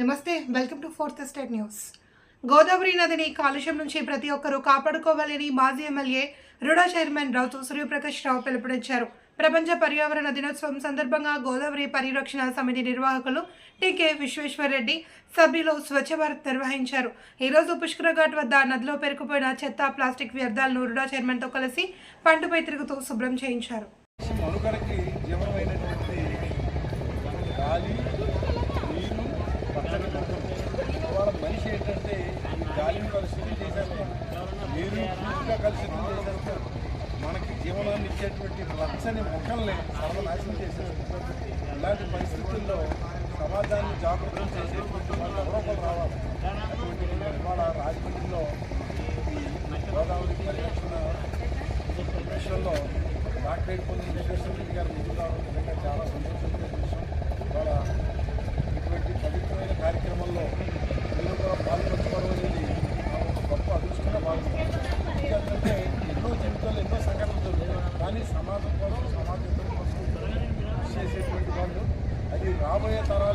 నమస్తే welcome to fourth state news. Godavari నదిని కాలుష్యం నుంచి ప్రతి ఒక్కరూ కాపాడుకోవాలని మాజీ MLA RUDA chairman Rautu Suryaprakash Rao పిలుపునిచ్చారు. ప్రపంచ పర్యావరణ దినోత్సవం సందర్భంగా గోదావరి పరిరక్షణ సమితి నిర్వాహకులు టీకే విశ్వేశ్వరరెడ్డి సభ్యులు స్వచ్ఛ భారత్ నిర్వహించారు. ఈరోజు పుష్కర ఘాట్ వద్ద నదిలో పెరుకుపోయిన చెత్త ప్లాస్టిక్ వ్యర్థాలను రుడా చైర్మన్తో కలిసి పంటపై తిరుగుతూ శుభ్రం చేయించారు. మీరు కలుషితం పూర్తిగా కలుషితం మనకి జీవనాన్ని ఇచ్చేటువంటి లక్షని మొక్కల్ని సర్వనాశనం చేసేసారు ఇలాంటి పరిస్థితుల్లో సమాజాన్ని జాగృతం చేసేటువంటి వాళ్ళు ఎవరో రావాలి అటువంటి ఇవాళ రాజమండ్రిలో గోదావరి పరిరక్షణ విషయంలో డాక్టరేట్ పొందిన విశ్వేశ్వర సమాజం కోసం సమాజం కోసం చేసేటువంటి వాళ్ళు అది రాబోయే తరాలు